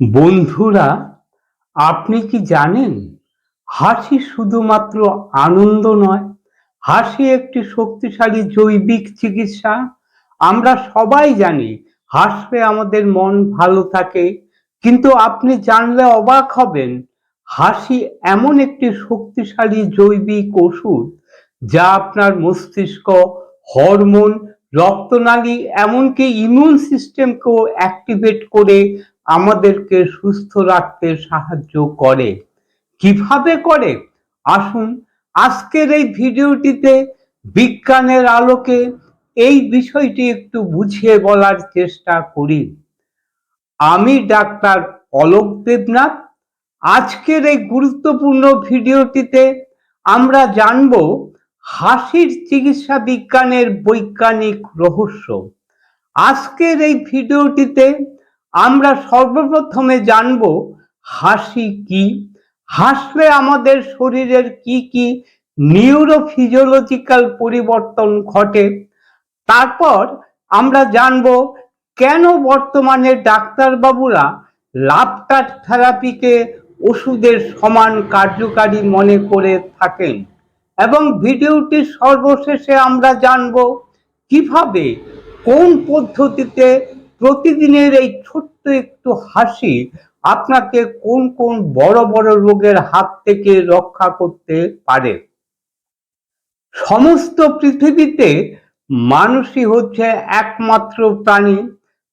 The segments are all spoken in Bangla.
বন্ধুরা, আপনি কি জানেন হাসি শুধুমাত্র আনন্দ নয়? হাসি একটি শক্তিশালী জৈবিক চিকিৎসা। আমরা সবাই জানি হাসলে আমাদের মন ভালো থাকে, কিন্তু আপনি জানলে অবাক হবেন, হাসি এমন একটি শক্তিশালী জৈবিক ওষুধ যা আপনার মস্তিষ্ক, হরমোন, রক্তনালী, এমনকি ইমিউন সিস্টেমকেও অ্যাক্টিভেট করে আমাদেরকে সুস্থ রাখতে সাহায্য করে। কীভাবে করে? আসুন আজকের এই ভিডিওটিতে বিজ্ঞানের আলোকে এই বিষয়টি একটু বুঝিয়ে বলার চেষ্টা করি। আমি ডাক্তার অলোক দেবনাথ। আজকের এই গুরুত্বপূর্ণ ভিডিওটিতে আমরা জানব হাসির চিকিৎসা বিজ্ঞানের বৈজ্ঞানিক রহস্য। আজকের এই ভিডিওটিতে আমরা সর্বপ্রথমে জানব হাসি কি? হাসলে আমাদের শরীরের কি কি নিউরোফিজিওলজিক্যাল পরিবর্তন ঘটে? তারপর আমরা জানব কেন বর্তমানে ডাক্তারবাবুরা লাফটার থেরাপিকে ওষুধের সমান কার্যকারী মনে করে থাকেন? এবং ভিডিওটির সর্বশেষে আমরা জানব কীভাবে, কোন পদ্ধতিতে প্রতিদিনের এই ছোট্ট একটু হাসি আপনাকে কোন কোন বড় বড় রোগের হাত থেকে রক্ষা করতে পারে? সমস্ত পৃথিবীতে মানুষই হচ্ছে একমাত্র প্রাণী।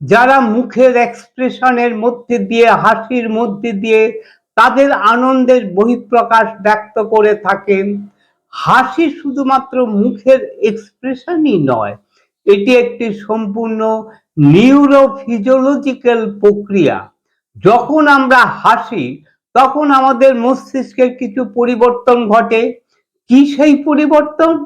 যারা মুখের এক্সপ্রেশনের মধ্যে দিয়ে, হাসির মধ্যে দিয়ে তাদের আনন্দের বহিঃপ্রকাশ ব্যক্ত করে থাকেন। হাসি শুধুমাত্র মুখের এক্সপ্রেশনই নয়, এটি একটি সম্পূর্ণ নিউরোফিজিওলজিক্যাল প্রক্রিয়া। যখন আমরা হাসি, তখন আমাদের মস্তিষ্কের কিছু পরিবর্তন ঘটে। কি সেই পরিবর্তন?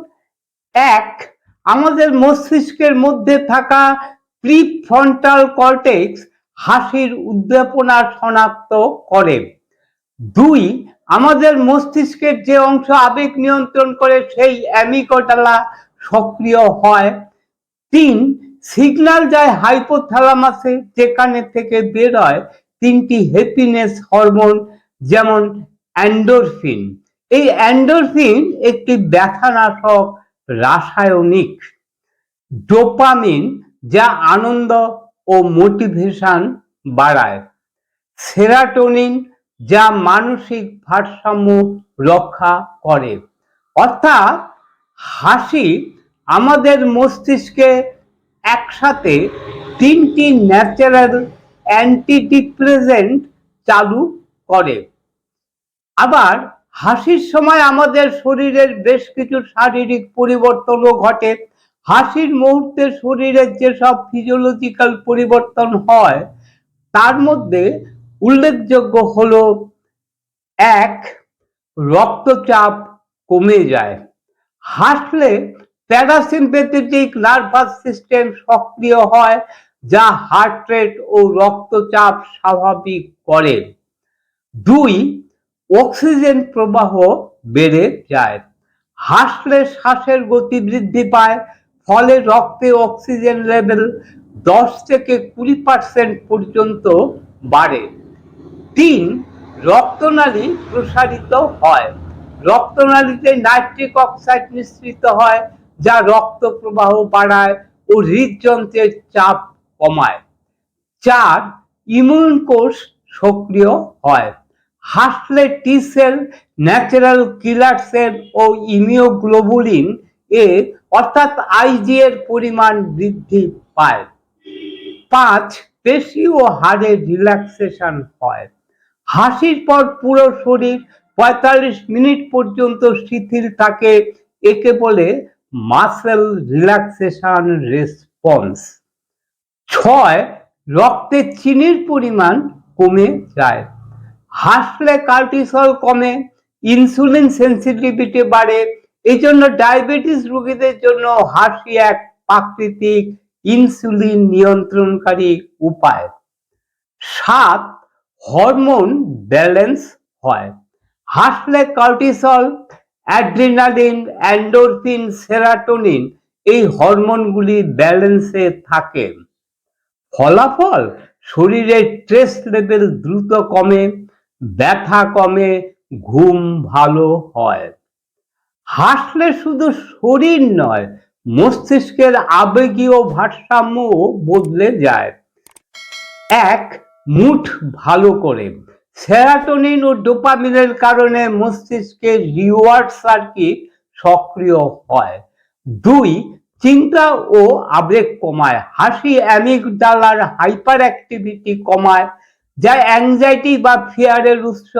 এক, আমাদের মস্তিষ্কের মধ্যে থাকা প্রিফ্রন্টাল কর্টেক্স হাসির উদ্দীপনা শনাক্ত করে। দুই, আমাদের মস্তিষ্কের যে অংশ আবেগ নিয়ন্ত্রণ করে, সেই অ্যামিকোটালা সক্রিয় হয়। তিন সিগন্যাল যায় হাইপোথ্যালামাসে যেখানে থেকে বের হয় তিনটি হ্যাপিনেস হরমোন যেমন অ্যান্ডোরফিন এই অ্যান্ডোরফিন একটি ব্যথানাশক রাসায়নিক ডোপামিন যা আনন্দ ও মোটিভেশন বাড়ায়। সেরাটোনিন যা মানসিক ভারসাম্য রক্ষা করে। অর্থাৎ হাসি আমাদের মস্তিষ্কে একসাথে তিনটি ন্যাচারাল অ্যান্টিডিপ্রেজেন্ট চালু করে। আবার হাসির সময় আমাদের শরীরের বেশ কিছু শারীরিক পরিবর্তনও ঘটে। হাসির মুহূর্তে শরীরের যেসব ফিজিওলজিক্যাল পরিবর্তন হয়, তার মধ্যে উল্লেখযোগ্য হল এক, রক্তচাপ কমে যায়। হাসলে প্যারাসিম্পেথেটিক নার্ভাস সিস্টেম সক্রিয় হয়, যা হার্ট রেট ও রক্তচাপ স্বাভাবিক করে। দুই, অক্সিজেন প্রবাহ বেড়ে যায়। হাসলে শ্বাসের গতি বৃদ্ধি পায়, ফলে রক্তে অক্সিজেন লেভেল দশ থেকে কুড়ি পার্সেন্ট পর্যন্ত বাড়ে। তিন, রক্তনালী প্রসারিত হয়। রক্তনালীতে নাইট্রিক অক্সাইড মিশ্রিত হয় যা রক্ত প্রবাহ বাড়ায় ও হৃদযন্ত্রের চাপ কমায়। চার ইমিউন কোষ সক্রিয় হয়। হাসলে T cell natural killer cell O immunoglobulin A অর্থাৎ আইজি এর পরিমাণ বৃদ্ধি পায়। পাঁচ, পেশি ও হাড়ের রিল্যাক্সেশন হয়। হাসির পর পুরো শরীর পঁয়তাল্লিশ মিনিট পর্যন্ত শিথিল থাকে, একে বলে মাসেল রিল্যাক্সেশন রেসপন্স। ছয়, রক্তে চিনির পরিমাণ কমে যায়। হাসলে কার্টিসল কমে, ইনসুলিন সেন্সিটিভিটি বাড়ে এই জন্য ডায়াবেটিস রোগীদের জন্য হাসি এক প্রাকৃতিক ইনসুলিন নিয়ন্ত্রণকারী উপায়। সাত, হরমোন ব্যালেন্স হয়। হাসলে কার্টিসল অ্যাড্রিনালিন, অ্যান্ডোরফিন, সেরাটোনিন এই হরমোনগুলি ব্যালেন্সে থাকে। ফলাফল, শরীরের স্ট্রেস লেভেল দ্রুত কমে, ব্যথা কমে, ঘুম ভালো হয়। হাসলে শুধু শরীর নয়, মস্তিষ্কের আবেগীয় ভারসাম্যও বদলে যায়। এক, মুঠ ভালো করে। সেরাটোনিন ও ডোপামিনের কারণে মস্তিষ্কের রিওয়ার্ড সার্কিট সক্রিয় হয়। দুই, চিন্তা ও আবেগ কমায়। হাসি, অ্যামিগডালার হাইপার অ্যাক্টিভিটি কমায়, যা অ্যাংজাইটি বা ফিয়ারের উৎস।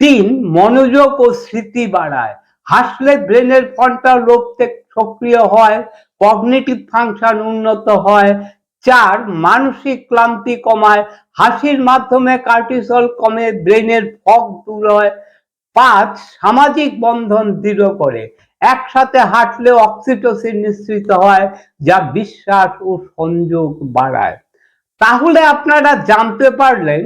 তিন, মনোযোগ ও স্মৃতি বাড়ায়। হাসলে ব্রেনের ফ্রন্টাল লোব সক্রিয় হয়, কগনিটিভ ফাংশন উন্নত হয় চার, মানসিক ক্লান্তি কমায়, হাসির মাধ্যমে কার্টিসল কমে, ব্রেনের ফগ দূর হয়। পাঁচ, সামাজিক বন্ধন দৃঢ় করে, একসাথে হাঁটলে অক্সিটোসিন নিঃসৃত হয়, যা বিশ্বাস ও সংযোগ বাড়ায়। তাহলে আপনারা জানতে পারলেন,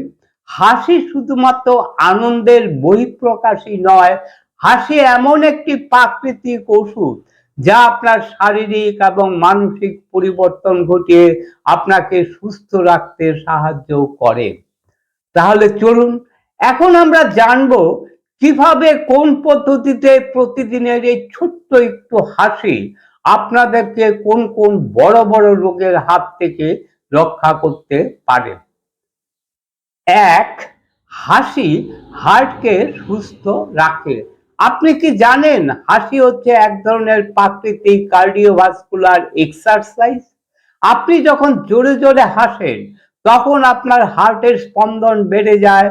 হাসি শুধুমাত্র আনন্দের বহিঃপ্রকাশই নয়, হাসি এমন একটি প্রাকৃতিক ওষুধ যা আপনার শারীরিক এবং মানসিক পরিবর্তন ঘটিয়ে আপনাকে সুস্থ রাখতে সাহায্য করে। তাহলে চলুন, এখন আমরা জানব কীভাবে কোন পদ্ধতিতে প্রতিদিনের এই ছোট্ট একটু হাসি আপনাদেরকে কোন কোন বড় বড় রোগের হাত থেকে রক্ষা করতে পারে। এক, হাসি হার্টকে সুস্থ রাখে। আপনি কি জানেন হাসি হচ্ছে এক ধরনের প্রাকৃতিক কার্ডিওভাস্কুলার এক্সারসাইজ? আপনি যখন জোরে জোরে হাসেন, তখন আপনার হার্টের স্পন্দন বেড়ে যায়,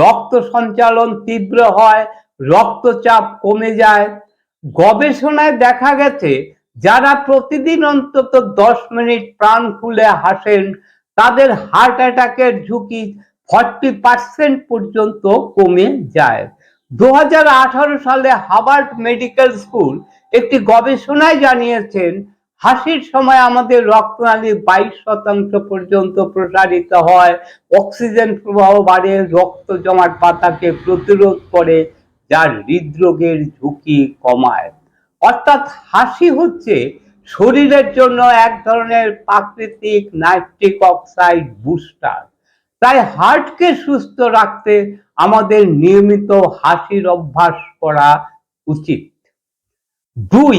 রক্ত সঞ্চালন তীব্র হয়, রক্তচাপ কমে যায়। গবেষণায় দেখা গেছে, যারা প্রতিদিন অন্তত দশ মিনিট প্রাণ খুলে হাসেন, তাদের হার্ট অ্যাটাকের ঝুঁকি ফর্টি পার্সেন্ট পর্যন্ত কমে যায়। দু হাজার আঠারো সালে হাবার্ট মেডিকেল স্কুল একটি গবেষণায় জানিয়েছেন, হাসির সময় আমাদের রক্তনালী বাইশ শতাংশ পর্যন্ত প্রসারিত হয়, অক্সিজেন প্রবাহ বাড়ে, রক্ত জমাট পাতাকে প্রতিরোধ করে যা হৃদরোগের ঝুঁকি কমায়। অর্থাৎ হাসি হচ্ছে শরীরের জন্য এক ধরনের প্রাকৃতিক নাইট্রিক অক্সাইড বুস্টার। তাই হার্টকে সুস্থ রাখতে আমাদের নিয়মিত হাসির অভ্যাস করা উচিত। দুই,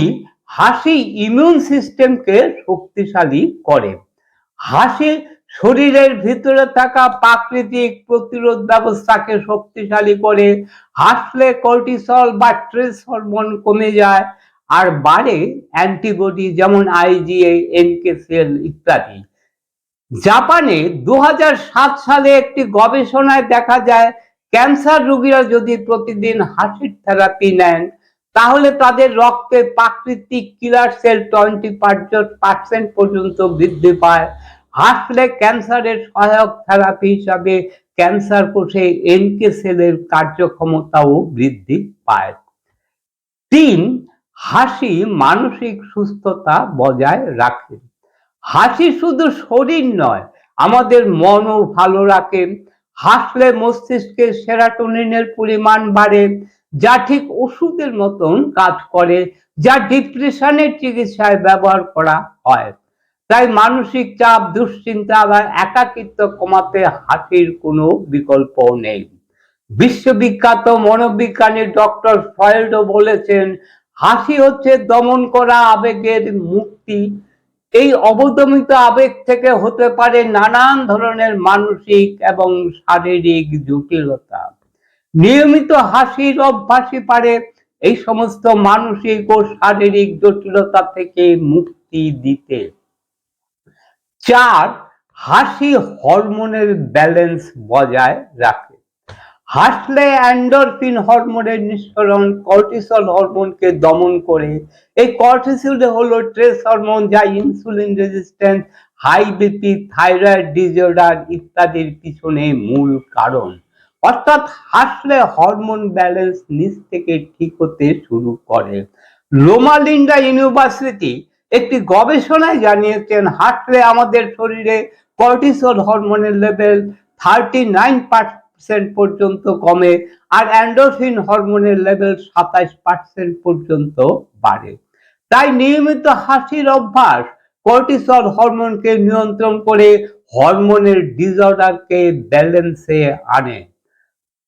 হাসি ইমিউন সিস্টেমকে শক্তিশালী করে। হাসি শরীরের ভিতরে থাকা প্রাকৃতিক প্রতিরোধ ব্যবস্থাকে শক্তিশালী করে, হাসলে কর্টিসল বা ট্রেস হরমোন কমে যায়, আর বাড়ে অ্যান্টিবডি যেমন আইজিএ এনকে সেল ইত্যাদি। জাপানে দু হাজার সাত সালে একটি গবেষণায় দেখা যায়, ক্যান্সার রোগীরা যদি প্রতিদিন হাসির থেরাপি নেন, তাহলে তাদের রক্তে প্রাকৃতিক কিলার সেল টোয়েন্টি পার্সেন্ট পর্যন্ত বৃদ্ধি পায়। হাসলে ক্যান্সারের সহায়ক থেরাপি হিসাবে ক্যান্সার কোষে এনকে সেলের কার্যক্ষমতাও বৃদ্ধি পায়। তিন, হাসি মানসিক সুস্থতা বজায় রাখে। হাসি শুধু শরীর নয়, আমাদের মনও ভালো রাখে। হাসলে মস্তিষ্কে সেরাটোনিনের পরিমাণ বাড়ে, যা ঠিক ওষুধের মতন কাজ করে, যা ডিপ্রেশনের চিকিৎসায় ব্যবহার করা হয়। তাই মানসিক চাপ, দুশ্চিন্তা বা একাকিত্ব কমাতে হাসির কোনো বিকল্প নেই। বিশ্ববিখ্যাত মনোবিজ্ঞানী ডক্টর ফয়েল্ডও বলেছেন, হাসি হচ্ছে দমন করা আবেগের মুক্তি এই অবদমিত আবেগ থেকে হতে পারে নানান ধরনের মানসিক এবং শারীরিক জটিলতা। নিয়মিত হাসির অভ্যাসই পারে এই সমস্ত মানসিক ও শারীরিক জটিলতা থেকে মুক্তি দিতে। চার, হাসি হরমোনের ব্যালেন্স বজায় রাখে হাসলে অ্যান্ডরফিন হরমোনের নিঃসরণ কর্টিসল হরমোনকে দমন করে। এই কর্টিসল হলো ট্রেস হরমোন যা insulin resistance high BP thyroid disorder ইত্যাদির পিছনে মূল কারণ। অর্থাৎ হাসলে হরমোন ব্যালেন্স নিচ থেকে ঠিক হতে শুরু করে। লোমালিন্ডা ইউনিভার্সিটি একটি গবেষণায় জানিয়েছেন হাসলে আমাদের শরীরে কর্টিসল হরমোনের লেভেল থার্টি নাইন পার্সেন্ট পর্যন্ত কমে আর অ্যান্ডোফিন হরমোনের লেভেল সাতাইশ পার্সেন্ট পর্যন্ত বাড়ে। তাই নিয়মিত হাসির অভ্যাস কর্টিসল হরমোনকে নিয়ন্ত্রণ করে হরমোনের ডিসঅর্ডারকে ব্যালেন্সে আনে।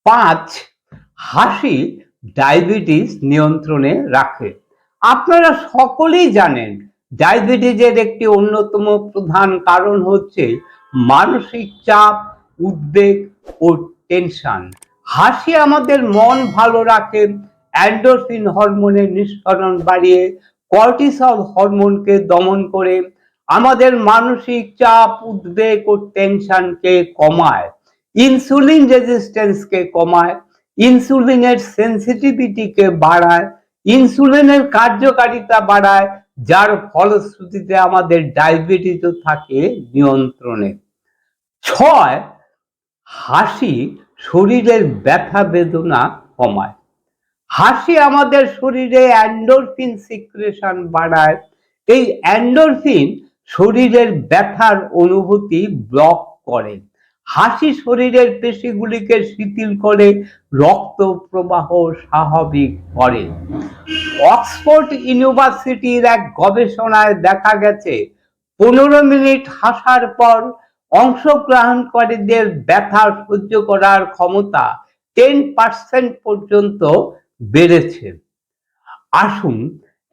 পাঁচ, হাসি ডায়াবেটিস নিয়ন্ত্রণে রাখে। আপনারা সকলেই জানেন ডায়াবেটিসের একটি অন্যতম প্রধান কারণ হচ্ছে মানসিক চাপ, উদ্বেগ ও টেনশন হাসি আমাদের মন ভালো রাখে, অ্যান্ডোরফিন হরমোনের নিঃসরণ বাড়িয়ে, কর্টিসল হরমোনকে দমন করে, আমাদের মানসিক চাপ, উদ্বেগ ও টেনশনকে কমায়, ইনসুলিন রেজিস্ট্যান্সকে কমায়, ইনসুলিনের সেন্সিটিভিটিকে বাড়ায়, ইনসুলিনের কার্যকারিতা বাড়ায়, যার ফলশ্রুতিতে আমাদের ডায়াবেটিসও থাকে নিয়ন্ত্রণে। ছয় হাসি শরীরের ব্যথা বেদনা কমায়। হাসি আমাদের শরীরে অ্যান্ডোরফিন সিক্রেশন বাড়ায়। এই অ্যান্ডোরফিন শরীরের ব্যথার অনুভূতি ব্লক করে। হাসি শরীরের পেশিগুলিকে শিথিল করে, রক্ত প্রবাহ স্বাভাবিক করে। অক্সফোর্ড ইউনিভার্সিটির এক গবেষণায় দেখা গেছে, পনেরো মিনিট হাসার পর অংশগ্রহণকারীদের ব্যথা সহ্য করার ক্ষমতা টেন পার্সেন্ট পর্যন্ত বেড়েছে। আসুন,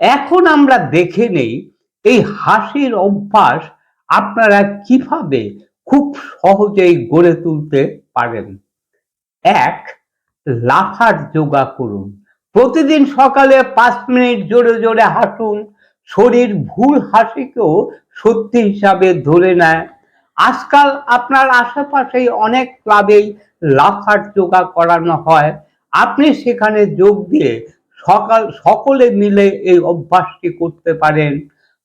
এখন আমরা দেখে নেই এই হাসির অভ্যাস আপনারা কীভাবে খুব সহজেই গড়ে তুলতে পারেন। এক, লাফার যোগা করুন। প্রতিদিন সকালে পাঁচ মিনিট জোরে জোরে হাঁটুন। শরীর ভুল হাসিকেও সত্যি হিসাবে ধরে নেয়। আজকাল আপনার আশেপাশেই অনেক ক্লাবেই লাফার যোগা করানো হয়। আপনি সেখানে যোগ দিয়ে সকাল, সকলে মিলে এই অভ্যাসটি করতে পারেন।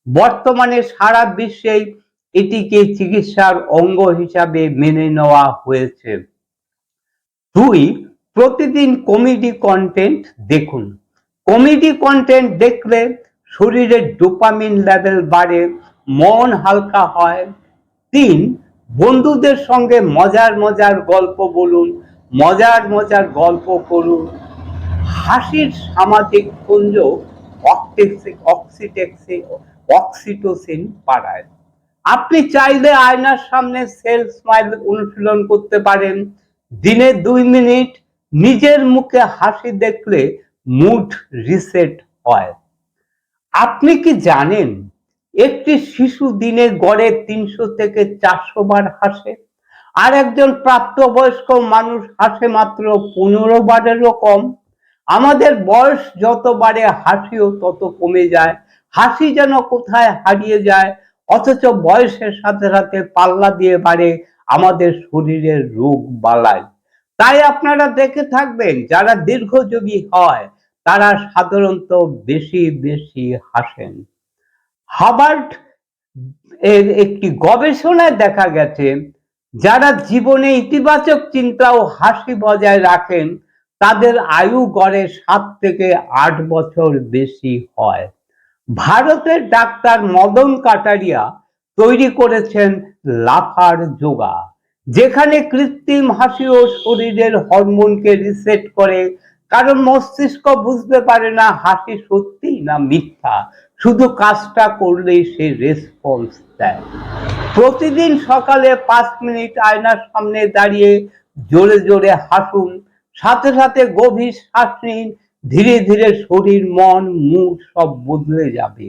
বর্তমানে সারা বিশ্বেই এটিকে চিকিৎসার অঙ্গ হিসাবে মেনে নেওয়া হয়েছে। দুই, প্রতিদিন কমেডি কন্টেন্ট দেখুন। কমেডি কন্টেন্ট দেখলে শরীরের ডোপামিন লেভেল বাড়ে, মন হালকা হয় তিন, বন্ধুদের সঙ্গে মজার মজার গল্প বলুন, মজার মজার গল্প করুন। হাসির সামাজিক পুঞ্জ অক্সিটোসিন পাড়ায় আপনি চাইলে আয়নার সামনে সেলফ স্মাইল অনুশীলন করতে পারেন। দিনে দুই মিনিট নিজের মুখে হাসি দেখলে মুড রিসেট হয়। আপনি কি জানেন একটি শিশু দিনে গড়ে তিনশো থেকে চারশো বার হাসে। আর একজন প্রাপ্তবয়স্ক মানুষ হাসে মাত্র পনেরো বারেরও কম। আমাদের বয়স যত বাড়ে, হাসিও তত কমে যায়। হাসি যেন কোথায় হারিয়ে যায়, অথচ বয়সের সাথে সাথে পাল্লা দিয়ে বাড়ে আমাদের শরীরের রোগ বালায় তাই আপনারা দেখে থাকবেন, যারা দীর্ঘজীবী হয়, তারা সাধারণত বেশি বেশি হাসেন। হাবার্ট এর একটি গবেষণায় দেখা গেছে, যারা জীবনে ইতিবাচক চিন্তা ও হাসি বজায় রাখেন, তাদের আয়ু গড়ে সাত থেকে আট বছর বেশি হয়। ভারতের ডাক্তার মদন কাটারিয়া তৈরি করেছেন লাফার যোগা, যেখানে কৃত্রিম হাসি ও শরীরের হরমোনকে রিসেট করে, কারণ মস্তিষ্ক বুঝতে পারে না হাসি সত্যি না মিথ্যা। শুধু কাজটা করলেই সে রেসপন্স দেয়। প্রতিদিন সকালে পাঁচ মিনিট আয়নার সামনে দাঁড়িয়ে জোরে জোরে হাসুন, সাথে সাথে গভীর শ্বাস নিন, ধীরে ধীরে শরীর, মন মুখ সব বদলে যাবে।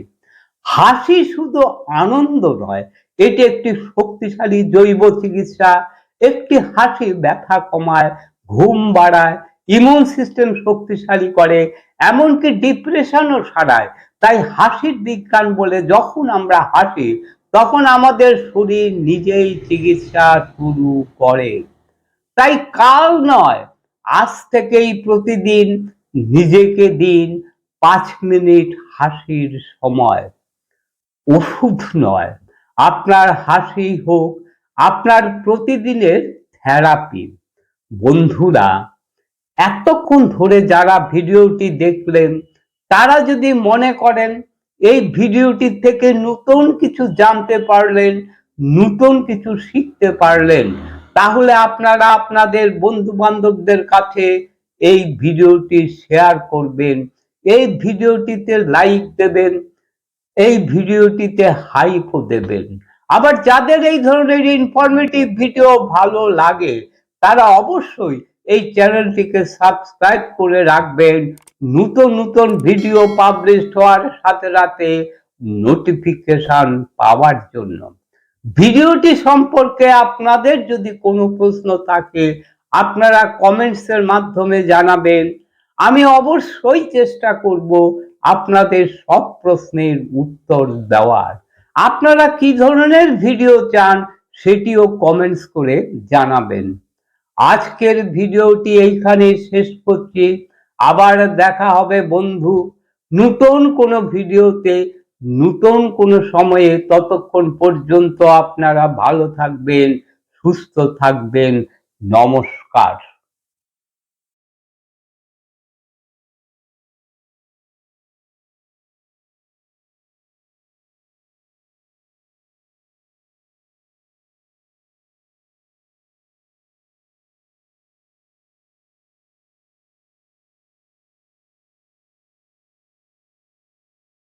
হাসি শুধু আনন্দ নয়, এটি একটি শক্তিশালী জৈব চিকিৎসা, একটি হাসি ব্যথা কমায়, ঘুম বাড়ায় ইমিউন সিস্টেম শক্তিশালী করে, এমনকি ডিপ্রেশনও সারায়। তাই হাসির বিজ্ঞান বলে যখন আমরা হাসি, তখন আমাদের শরীর নিজেই চিকিৎসা শুরু করে। তাই কাল নয়, আজ থেকেই প্রতিদিন নিজেকে দিন পাঁচ মিনিট হাসির সময়। ওষুধ নয়, আপনার হাসি হোক আপনার প্রতিদিনের থেরাপি। বন্ধুরা, এতক্ষণ ধরে যারা ভিডিওটি দেখলেন তারা যদি মনে করেন এই ভিডিওটি থেকে নতুন কিছু জানতে পারলেন, নতুন কিছু শিখতে পারলেন, তাহলে আপনারা আপনাদের বন্ধু বান্ধবদের কাছে এই ভিডিওটি শেয়ার করবেন। এই ভিডিওটিতে লাইক দেবেন, এই ভিডিওটিতে হাইকও দেবেন। আবার যাদের এই ধরনের ইনফরমেটিভ ভিডিও ভালো লাগে, তারা অবশ্যই এই চ্যানেলটিকে সাবস্ক্রাইব করে রাখবেন। নতুন নতুন ভিডিও পাবলিশ হওয়ার সাথে সাথে নোটিফিকেশন পাওয়ার জন্য। ভিডিওটি সম্পর্কে আপনাদের যদি কোনো প্রশ্ন থাকে, আপনারা কমেন্টসের মাধ্যমে জানাবেন। আমি অবশ্যই চেষ্টা করব আপনাদের সব প্রশ্নের উত্তর দেওয়ার। আপনারা কি ধরনের ভিডিও চান, সেটিও কমেন্টস করে জানাবেন। আজকের ভিডিওটি এইখানে শেষ করছি। আবার দেখা হবে বন্ধু নতুন কোনো ভিডিওতে, নতুন কোনো সময়ে। ততক্ষণ পর্যন্ত আপনারা ভালো থাকবেন, সুস্থ থাকবেন। নমস্কার।